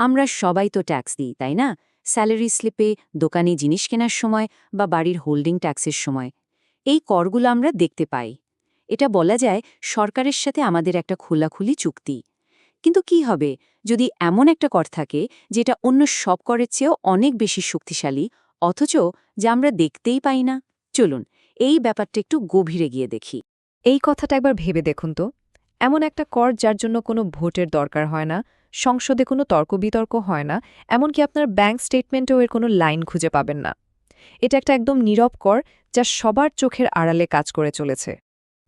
আমরা সবাই তো ট্যাক্স দিই, তাই না? স্যালারি স্লিপে, দোকানে জিনিস কেনার সময় বা বাড়ির হোল্ডিং ট্যাক্সের সময়। এই করগুলো আমরা দেখতে পাই। এটা বলা যায় সরকারের সাথে আমাদের একটা খোলাখুলি চুক্তি। কিন্তু কি হবে? যদি এমন একটা কর থাকে যেটা অন্য সব করের চেয়েও অনেক বেশি শক্তিশালী, অথচ যা আমরা দেখতেই পাই না। চলুন, এই ব্যাপারটা একটু গভীরে গিয়ে দেখি। এই কথাটা একবার ভেবে দেখুন তো। এমন একটা কর যার জন্য কোনো ভোটের দরকার হয় না সংসদে কোনো তর্ক বিতর্ক হয় না, এমনকি আপনার ব্যাংক স্টেটমেন্টেও এর কোনো লাইন খুঁজে পাবেন না। এটা একটা একদম নীরব কর যা সবার চোখের আড়ালে কাজ করে চলেছে।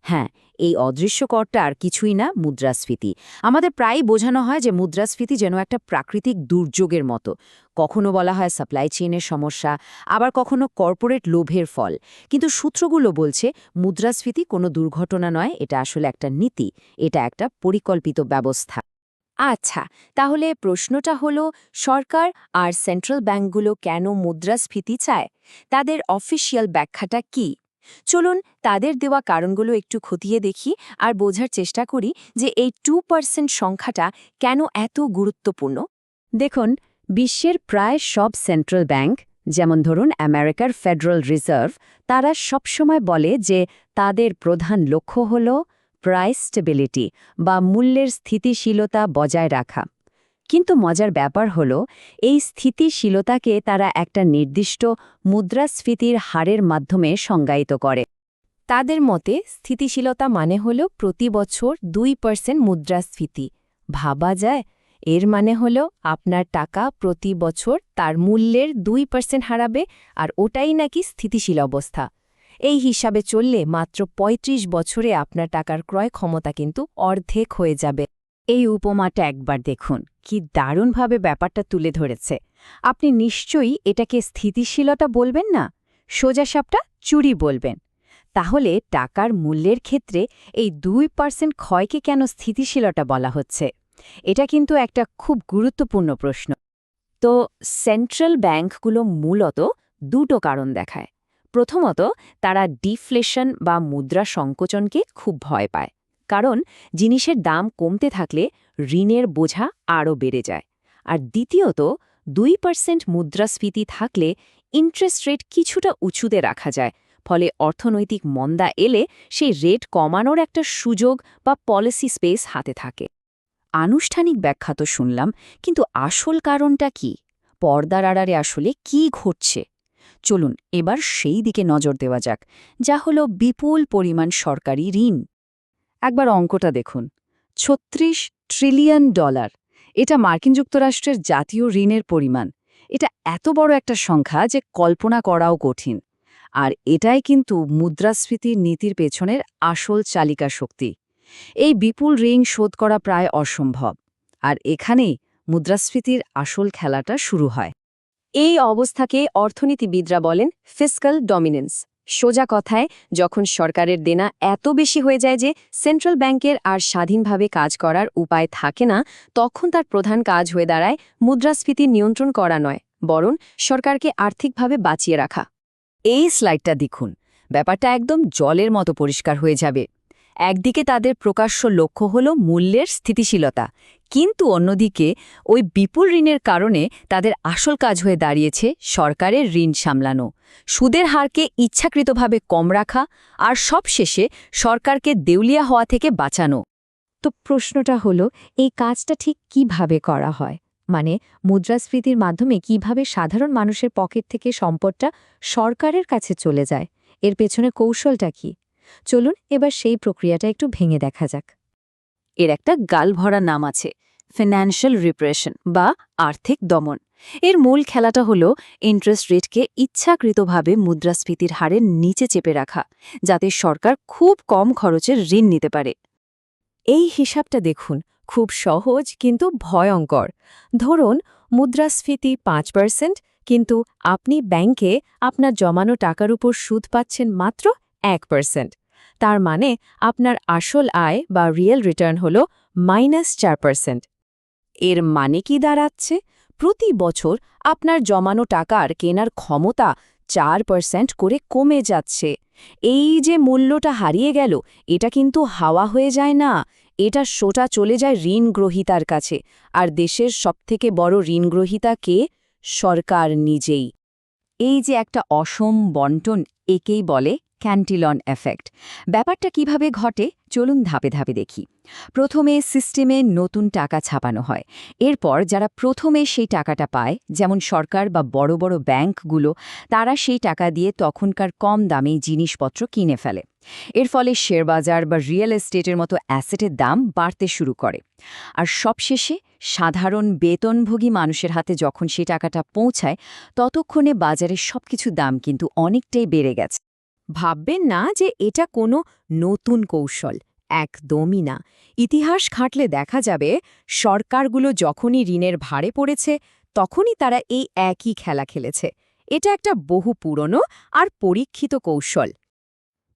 হ্যাঁ এই অদৃশ্য করটা আর কিছুই না মুদ্রাস্ফীতি। আমাদের প্রায়ই বোঝানো হয় যে মুদ্রাস্ফীতি যেন একটা প্রাকৃতিক দুর্যোগের মতো। কখনো বলা হয় সাপ্লাই চেইনের সমস্যা, আবার কখনো কর্পোরেট লোভের ফল। কিন্তু সূত্রগুলো বলছে মুদ্রাস্ফীতি কোনো দুর্ঘটনা নয়, এটা আসলে একটা নীতি, এটা একটা পরিকল্পিত ব্যবস্থা। আচ্ছা তাহলে প্রশ্নটা হলো, সরকার আর সেন্ট্রাল ব্যাংকগুলো কেন মুদ্রাস্ফীতি চায়? তাদের অফিসিয়াল ব্যাখ্যাটা কি? চলুন তাদের দেওয়া কারণগুলো একটু খতিয়ে দেখি আর বোঝার চেষ্টা করি যে এই টু পার্সেন্ট সংখ্যাটা কেন এত গুরুত্বপূর্ণ। দেখুন, বিশ্বের প্রায় সব সেন্ট্রাল ব্যাংক যেমন ধরুন আমেরিকার ফেডারেল রিজার্ভ, তারা সবসময় বলে যে তাদের প্রধান লক্ষ্য হল প্রাইস স্টেবিলিটি বা মূল্যের স্থিতিশীলতা বজায় রাখা। কিন্তু মজার ব্যাপার হল, এই স্থিতিশীলতাকে তারা একটা নির্দিষ্ট মুদ্রাস্ফীতির হারের মাধ্যমে সংজ্ঞায়িত করে। তাদের মতে, স্থিতিশীলতা মানে হল প্রতি বছর দুই পার্সেন্ট মুদ্রাস্ফীতি। ভাবা যায়, এর মানে হল আপনার টাকা প্রতি বছর তার মূল্যের দুই পার্সেন্ট হারাবে আর ওটাই নাকি স্থিতিশীল অবস্থা। এই হিসাবে চললে মাত্র ৩৫ বছরে আপনার টাকার ক্রয় ক্ষমতা কিন্তু অর্ধেক হয়ে যাবে। এই উপমাটা একবার দেখুন, কি দারুণভাবে ব্যাপারটা তুলে ধরেছে। আপনি নিশ্চয়ই এটাকে স্থিতিশীলতা বলবেন না? সোজাসাপটা চুরি বলবেন। তাহলে টাকার মূল্যের ক্ষেত্রে এই দুই পার্সেন্ট ক্ষয়কে কেন স্থিতিশীলতা বলা হচ্ছে? এটা কিন্তু একটা খুব গুরুত্বপূর্ণ প্রশ্ন। তো, সেন্ট্রাল ব্যাংকগুলো মূলত দুটো কারণ দেখায়। প্রথমত, তারা ডিফ্লেশন বা মুদ্রা সংকোচনকে খুব ভয় পায়, কারণ জিনিসের দাম কমতে থাকলে ঋণের বোঝা আরও বেড়ে যায়। আর দ্বিতীয়ত, দুই পার্সেন্ট মুদ্রাস্ফীতি থাকলে ইন্টারেস্ট রেট কিছুটা উঁচুতে রাখা যায়, ফলে অর্থনৈতিক মন্দা এলে সেই রেট কমানোর একটা সুযোগ বা পলিসি স্পেস হাতে থাকে। আনুষ্ঠানিক ব্যাখ্যা তো শুনলাম, কিন্তু আসল কারণটা কি? পর্দার আড়ারে আসলে কি ঘটছে? চলুন এবার সেই দিকে নজর দেওয়া যাক, যা হল বিপুল পরিমাণ সরকারি ঋণ। একবার অঙ্কটা দেখুন। ছত্রিশ ট্রিলিয়ন ডলার। এটা মার্কিন যুক্তরাষ্ট্রের জাতীয় ঋণের পরিমাণ। এটা এত বড় একটা সংখ্যা যে কল্পনা করাও কঠিন। আর এটাই কিন্তু মুদ্রাস্ফীতির নীতির পেছনের আসল চালিকা শক্তি। এই বিপুল ঋণ শোধ করা প্রায় অসম্ভব। আর এখানেই মুদ্রাস্ফীতির আসল খেলাটা শুরু হয়। এই অবস্থাকে অর্থনীতিবিদরা বলেন ফিসকাল ডমিনেন্স। সোজা কথায়, যখন সরকারের দেনা এত বেশি হয়ে যায় যে সেন্ট্রাল ব্যাংকের আর স্বাধীনভাবে কাজ করার উপায় থাকে না, তখন তার প্রধান কাজ হয়ে দাঁড়ায় মুদ্রাস্ফীতি নিয়ন্ত্রণ করা নয়, বরং সরকারকে আর্থিকভাবে বাঁচিয়ে রাখা। এই স্লাইডটা দেখুন। ব্যাপারটা একদম জলের মতো পরিষ্কার হয়ে যাবে। একদিকে তাদের প্রকাশ্য লক্ষ্য হল মূল্যের স্থিতিশীলতা, কিন্তু অন্যদিকে ওই বিপুল ঋণের কারণে তাদের আসল কাজ হয়ে দাঁড়িয়েছে সরকারের ঋণ সামলানো। সুদের হারকে ইচ্ছাকৃতভাবে কম রাখা আর সবশেষে সরকারকে দেউলিয়া হওয়া থেকে বাঁচানো। তো প্রশ্নটা হলো, এই কাজটা ঠিক কীভাবে করা হয়? মানে মুদ্রাস্ফীতির মাধ্যমে কীভাবে সাধারণ মানুষের পকেট থেকে সম্পদটা সরকারের কাছে চলে যায়? এর পেছনে কৌশলটা কি? চলুন এবার সেই প্রক্রিয়াটা একটু ভেঙে দেখা যাক। এর একটা গালভরা নাম আছে ফিনান্সিয়াল রিপ্রেশন বা আর্থিক দমন। এর মূল খেলাটা হল ইন্টারেস্ট রেটকে ইচ্ছাকৃতভাবে মুদ্রাস্ফীতির হারের নিচে চেপে রাখা, যাতে সরকার খুব কম খরচের ঋণ নিতে পারে। এই হিসাবটা দেখুন, খুব সহজ কিন্তু ভয়ঙ্কর। ধরুন, মুদ্রাস্ফীতি পাঁচ পার্সেন্ট কিন্তু আপনি ব্যাংকে আপনার জমানো টাকার উপর সুদ পাচ্ছেন মাত্র এক পার্সেন্ট তার মানে আপনার আসল আয় বা রিয়েল রিটার্ন হল মাইনাস চার পার্সেন্ট এর মানে কি দাঁড়াচ্ছে? প্রতি বছর আপনার জমানো টাকার কেনার ক্ষমতা চার পার্সেন্ট করে কমে যাচ্ছে। এই যে মূল্যটা হারিয়ে গেল, এটা কিন্তু হাওয়া হয়ে যায় না। এটা সোটা চলে যায় ঋণ গ্রহীতার কাছে। আর দেশের সবথেকে বড় ঋণ গ্রহীতা কে? সরকার নিজেই। এই যে একটা অসম বন্টন একেই বলে ক্যান্টিলন এফেক্ট। ব্যাপারটা কীভাবে ঘটে, চলুন ধাপে ধাপে দেখি। প্রথমে সিস্টেমে নতুন টাকা ছাপানো হয়। এরপর যারা প্রথমে সেই টাকাটা পায়, যেমন সরকার বা বড় বড় ব্যাংকগুলো, তারা সেই টাকা দিয়ে তখনকার কম দামে জিনিসপত্র কিনে ফেলে। এর ফলে শেয়ারবাজার বা রিয়েল এস্টেটের মতো অ্যাসেটের দাম বাড়তে শুরু করে। আর সবশেষে সাধারণ বেতনভোগী মানুষের হাতে যখন সেই টাকাটা পৌঁছায়, ততক্ষণে বাজারে সবকিছু দাম কিন্তু অনেকটাই বেড়ে গেছে। ভাববেন না যে এটা কোনো নতুন কৌশল, একদমই না। ইতিহাস ঘাঁটলে দেখা যাবে, সরকারগুলো যখনই ঋণের ভারে পড়েছে, তখনই তারা এই একই খেলা খেলেছে। এটা একটা বহু পুরনো আর পরীক্ষিত কৌশল।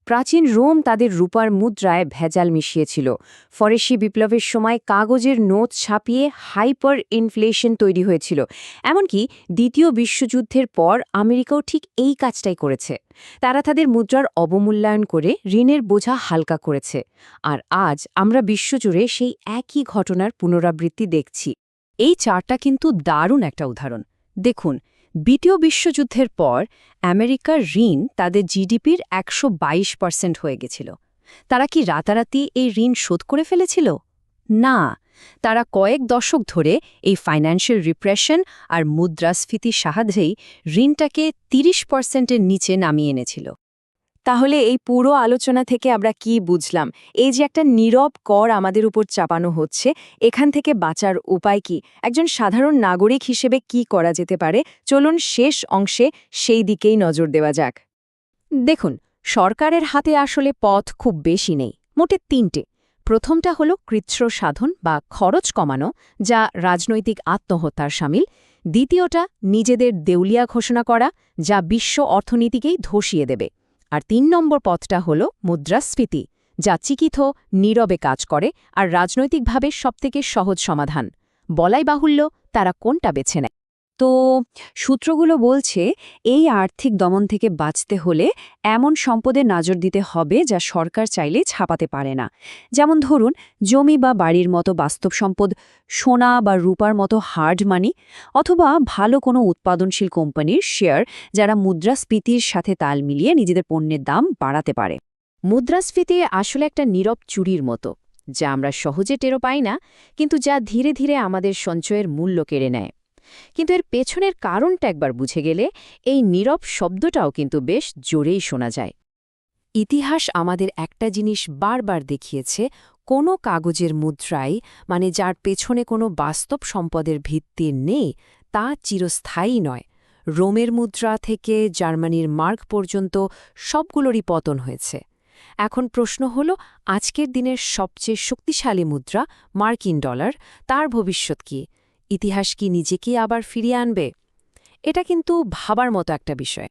প্রাচীন রোম তাদের রূপার মুদ্রায় ভেজাল মিশিয়েছিল। ফরেসি বিপ্লবের সময় কাগজের নোট ছাপিয়ে হাইপার ইনফ্লেশন তৈরি হয়েছিল। এমনকি দ্বিতীয় বিশ্বযুদ্ধের পর আমেরিকাও ঠিক এই কাজটাই করেছে। তারা তাদের মুদ্রার অবমূল্যায়ন করে ঋণের বোঝা হালকা করেছে। আর আজ আমরা বিশ্বজুড়ে সেই একই ঘটনার পুনরাবৃত্তি দেখছি। এই চারটা কিন্তু দারুণ একটা উদাহরণ। দেখুন দ্বিতীয় বিশ্বযুদ্ধের পর আমেরিকার ঋণ তাদের জিডিপির একশো বাইশ পার্সেন্ট হয়ে গেছিল। তারা কি রাতারাতি এই ঋণ শোধ করে ফেলেছিল? না, তারা কয়েক দশক ধরে এই ফাইন্যান্সিয়াল রিপ্রেশন আর মুদ্রাস্ফীতির সাহায্যেই ঋণটাকে ৩০ পার্সেন্টের নিচে নামিয়ে এনেছিল। তাহলে এই পুরো আলোচনা থেকে আমরা কি বুঝলাম? এই যে একটা নীরব কর আমাদের উপর চাপানো হচ্ছে, এখান থেকে বাঁচার উপায় কি? একজন সাধারণ নাগরিক হিসেবে কি করা যেতে পারে? চলুন শেষ অংশে সেই দিকেই নজর দেওয়া যাক। দেখুন, সরকারের হাতে আসলে পথ খুব বেশি নেই, মোটে তিনটে। প্রথমটা হল কৃচ্ছ সাধন বা খরচ কমানো, যা রাজনৈতিক আত্মহত্যার সামিল। দ্বিতীয়টা, নিজেদের দেউলিয়া ঘোষণা করা, যা বিশ্ব অর্থনীতিকেই ধসিয়ে দেবে। আর তিন নম্বর পথটা হল মুদ্রাস্ফীতি, যা চিকিথ নীরবে কাজ করে আর রাজনৈতিকভাবে সবথেকে সহজ সমাধান। বলাই বাহুল্য তারা কোনটা বেছে নেয়? তো সূত্রগুলো বলছে, এই আর্থিক দমন থেকে বাঁচতে হলে এমন সম্পদে নজর দিতে হবে যা সরকার চাইলে ছাপাতে পারে না। যেমন ধরুন, জমি বা বাড়ির মতো বাস্তব সম্পদ, সোনা বা রূপার মতো হার্ড মানি অথবা ভালো কোনো উৎপাদনশীল কোম্পানির শেয়ার যারা মুদ্রাস্ফীতির সাথে তাল মিলিয়ে নিজেদের পণ্যের দাম বাড়াতে পারে। মুদ্রাস্ফীতি আসলে একটা নীরব চুরির মতো, যা আমরা সহজে টেরো পাই না, কিন্তু যা ধীরে ধীরে আমাদের সঞ্চয়ের মূল্য কেড়ে নেয়। কিন্তু এর পেছনের কারণটা একবার বুঝে গেলে এই নীরব শব্দটাও কিন্তু বেশ জোরেই শোনা যায়। ইতিহাস আমাদের একটা জিনিস বারবার দেখিয়েছে, কোনো কাগজের মুদ্রাই মানে যার পেছনে কোনো বাস্তব সম্পদের ভিত্তি নেই, তা চিরস্থায়ী নয়। রোমের মুদ্রা থেকে জার্মানির মার্ক পর্যন্ত সবগুলোরই পতন হয়েছে। এখন প্রশ্ন হল, আজকের দিনের সবচেয়ে শক্তিশালী মুদ্রা মার্কিন ডলার, তার ভবিষ্যৎ কি? ইতিহাস কি নিজেকে আবার ফিরিয়ে আনবে? এটা কিন্তু ভাবার মতো একটা বিষয়।